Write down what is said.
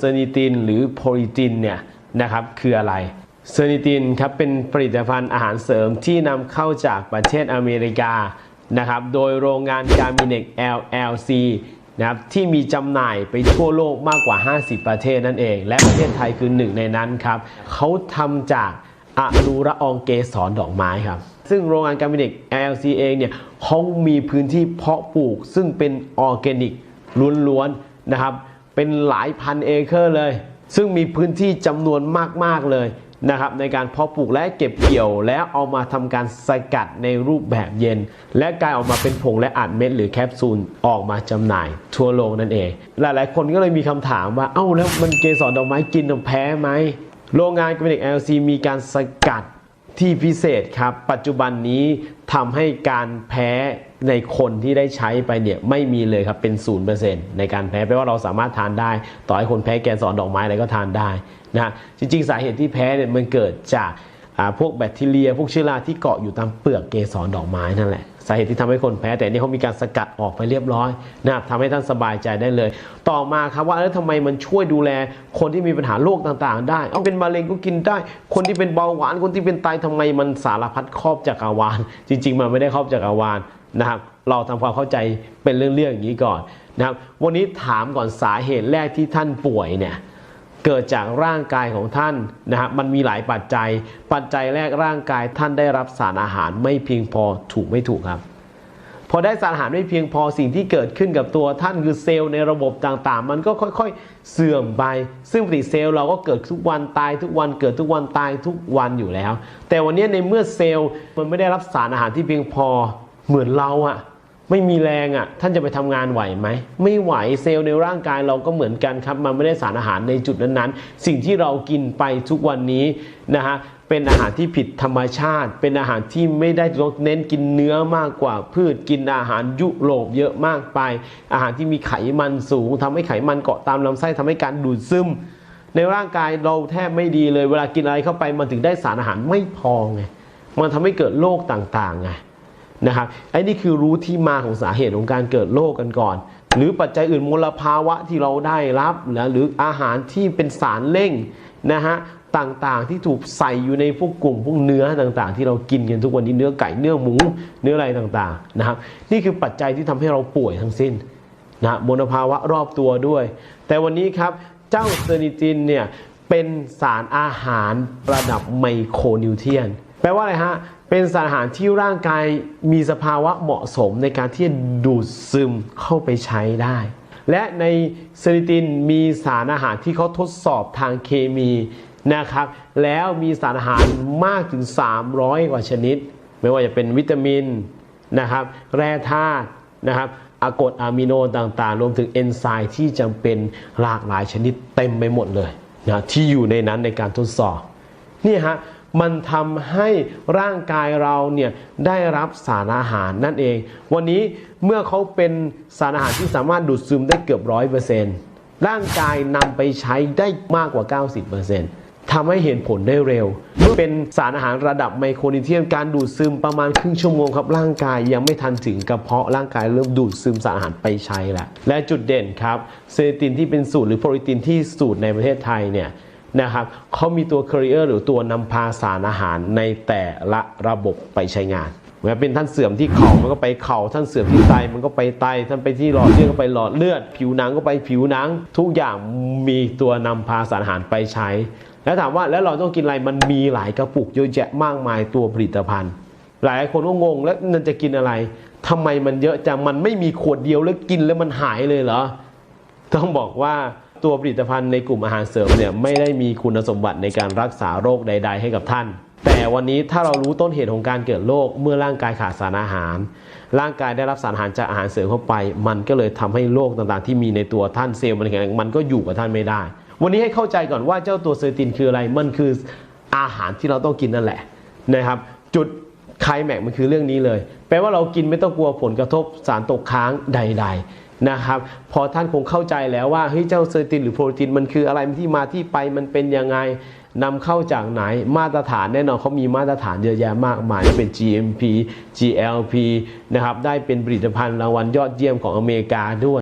เซอร์นิตินหรือโพลิตินเนี่ยนะครับคืออะไรเซอร์นิตินครับเป็นผลิตภัณฑ์อาหารเสริมที่นำเข้าจากประเทศอเมริกานะครับโดยโรงงานกามิเนก LLC นะครับที่มีจำหน่ายไปทั่วโลกมากกว่า 50 ประเทศนั่นเอง และประเทศไทยคือหนึ่งในนั้นครับเขาทำจากอะลูระอองเกสรดอกไม้ครับ ซึ่งโรงงานกามิเนก LLC เองเนี่ยเขามีพื้นที่เพาะปลูกซึ่งเป็นออร์แกนิกล้วนๆนะครับ เป็นหลายพันเอเคอร์เลย ซึ่งมีพื้นที่จำนวนมาก ๆ เลยนะครับในการเพาะปลูกและเก็บเกี่ยว แล้วเอามาทำการสกัดในรูปแบบเย็น และกลายออกมาเป็นผงและอัดเม็ดหรือแคปซูลออกมาจำหน่าย ทั่วโลกนั่นเอง หลายๆ คนก็เลยมีคำถามว่าเอ้าแล้วมันเกสรดอกไม้กินแล้วแพ้ไหมโรงงานกามิเนก LC มีการสกัดที่พิเศษครับ ปัจจุบันนี้ทำให้การแพ้ ในคนที่ได้ใช้ไปเนี่ยไม่มีเลยครับเป็นศูนเปอร์เซ็นในการแพ้แปลว่าเราสามารถทานได้ ต่อให้คนแพ้แกนสอนดอกไม้อะไรก็ทานได้นะฮะจริง ๆ สาเหตุที่แพ้เนี่ยมันเกิดจากพวกแบคทีเรีย พวกเชื้อราที่เกาะอยู่ตามเปลือกเกสรดอกไม้นั่นแหละ สาเหตุที่ทำให้คนแพ้ แต่นี่เขามีการสกัดออกไปเรียบร้อยนะครับทำให้ท่านสบายใจได้เลย ต่อมาครับว่าแล้วทำไมมันช่วยดูแลคนที่มีปัญหาโรคต่างๆ ได้เอาเป็นมะเร็งก็กินได้ คนที่เป็นเบาหวานคนที่เป็นไตทำไมมันสารพัดครอบจักรวาล จริง ๆ มันไม่ได้ครอบจักรวาลนะครับเราทำความเข้าใจเป็นเรื่องๆอย่างนี้ก่อนนะครับวันนี้ถามก่อนสาเหตุแรกที่ท่านป่วยเนี่ย เกิดจากร่างกายของท่านนะฮะมันมีหลายปัจจัย ปัจจัยแรกร่างกายท่านได้รับสารอาหารไม่เพียงพอถูกไม่ถูกครับ พอได้สารอาหารไม่เพียงพอสิ่งที่เกิดขึ้นกับตัวท่านคือเซลล์ในระบบต่างๆ มันก็ค่อยๆเสื่อมไป ซึ่งปฏิเซลล์เราก็เกิดทุกวันตายทุกวันเกิดทุกวันตายทุกวันอยู่แล้ว แต่วันนี้ในเมื่อเซลล์มันไม่ได้รับสารอาหารที่เพียงพอเหมือนเราอะ ไม่มีแรงอะ่ะ ท่านจะไปทำงานไหวไหม ไม่ไหวเซลล์ในร่างกายเราก็เหมือนกันครับ มันไม่ได้สารอาหารในจุดนั้นๆ สิ่งที่เรากินไปทุกวันนี้นะฮะเป็นอาหารที่ผิดธรรมชาติ เป็นอาหารที่ไม่ได้เน้นกินเนื้อมากกว่าพืชกินอาหารยุโรปเยอะมากไป อาหารที่มีไขมันสูงทำให้ไขมันเกาะตามลำไส้ทำให้การดูดซึม ในร่างกายเราแทบไม่ดีเลย เวลากินอะไรเข้าไปมันถึงได้สารอาหารไม่พอไงมันทำให้เกิดโรคต่างๆไง นะครับไอ้นี่คือรู้ที่มาของสาเหตุของการเกิดโรคกันก่อน หรือปัจจัยอื่นมลภาวะที่เราได้รับนะหรืออาหารที่เป็นสารเร่งนะฮะต่างๆที่ถูกใส่อยู่ในพวกกลุ่มพวกเนื้อต่างๆ ที่เรากินกันทุกวันนี้เนื้อไก่เนื้อหมูเนื้ออะไรต่างๆนะครับ นี่คือปัจจัยที่ทำให้เราป่วยทั้งสิ้นนะมลภาวะรอบตัวด้วย แต่วันนี้ครับเจ้าเซอร์นิตินเนี่ยเป็นสารอาหารระดับไมโครนิวเทียน แปลว่าอะไรฮะ เป็นสารอาหารที่ร่างกายมีสภาวะเหมาะสมในการที่จะดูดซึมเข้าไปใช้ได้ และในเซริตินมีสารอาหารที่เขาทดสอบทางเคมีนะครับ แล้วมีสารอาหารมากถึง 300 กว่าชนิด ไม่ว่าจะเป็นวิตามินนะครับ แร่ธาตุนะครับอากรดอะมิโนต่างๆ รวมถึงเอนไซม์ที่จำเป็นหลากหลายชนิดเต็มไปหมดเลยนะที่อยู่ในนั้นในการทดสอบนี่ฮะ มันทำให้ร่างกายเราเนี่ยได้รับสารอาหารนั่นเอง วันนี้เมื่อเขาเป็นสารอาหารที่สามารถดูดซึมได้เกือบร้อยเปอร์เซ็นต์ร่างกายนำไปใช้ได้มากกว่า 90%ทำให้เห็นผลได้เร็ว เมื่อเป็นสารอาหารระดับไมโครนิวเทรียนการดูดซึมประมาณครึ่งชั่วโมงครับร่างกายยังไม่ทันถึงกระเพาะร่างกายเริ่มดูดซึมสารอาหารไปใช้แล้วและจุดเด่นครับเซตินที่เป็นสูตรหรือโปรตีนที่สูตรในประเทศไทยเนี่ย นะครับเขามีตัว carrier หรือตัวนำพาสารอาหารในแต่ละระบบไปใช้งานเหมือนเป็นท่านเสื่อมที่เข่ามันก็ไปเข่าท่านเสื่อมที่ไตมันก็ไปไตท่านไปที่หลอดเลือดก็ไปหลอดเลือด ผิวหนังก็ไปผิวหนัง ทุกอย่างมีตัวนำพาสารอาหารไปใช้ แล้วถามว่าแล้วเราต้องกินอะไรมันมีหลายกระปุกเยอะแยะมากมายตัวผลิตภัณฑ์ หลายคนก็งงแล้วมันจะกินอะไรทำไมมันเยอะจังมันไม่มีขวดเดียวแล้วกินแล้วมันหายเลยเหรอต้องบอกว่า ตัวผลิตภัณฑ์ในกลุ่มอาหารเสริมเนี่ยไม่ได้มีคุณสมบัติในการรักษาโรคใด ๆ ให้กับท่าน แต่วันนี้ถ้าเรารู้ต้นเหตุของการเกิดโรคเมื่อร่างกายขาดสารอาหาร ร่างกายได้รับสารอาหารจากอาหารเสริมเข้าไป มันก็เลยทำให้โรคต่างๆ ที่มีในตัวท่านเซลล์มันแข็งมันก็อยู่กับท่านไม่ได้ วันนี้ให้เข้าใจก่อนว่าเจ้าตัวเซอร์ตินคืออะไรมันคืออาหารที่เราต้องกินนั่นแหละนะครับ จุดไคลแม็กมันคือเรื่องนี้เลย แปลว่าเรากินไม่ต้องกลัวผลกระทบสารตกค้างใด ๆ นะครับ พอท่านคงเข้าใจแล้วว่าเฮ้ยเจ้าเซอร์ตินหรือโปรตีนมันคืออะไรที่มาที่ไปมันเป็นยังไงนำเข้าจากไหนมาตรฐานแน่นอนเขามีมาตรฐานเยอะแยะมากมายเป็น GMP GLP นะครับได้เป็นผลิตภัณฑ์รางวัลยอดเยี่ยมของอเมริกาด้วย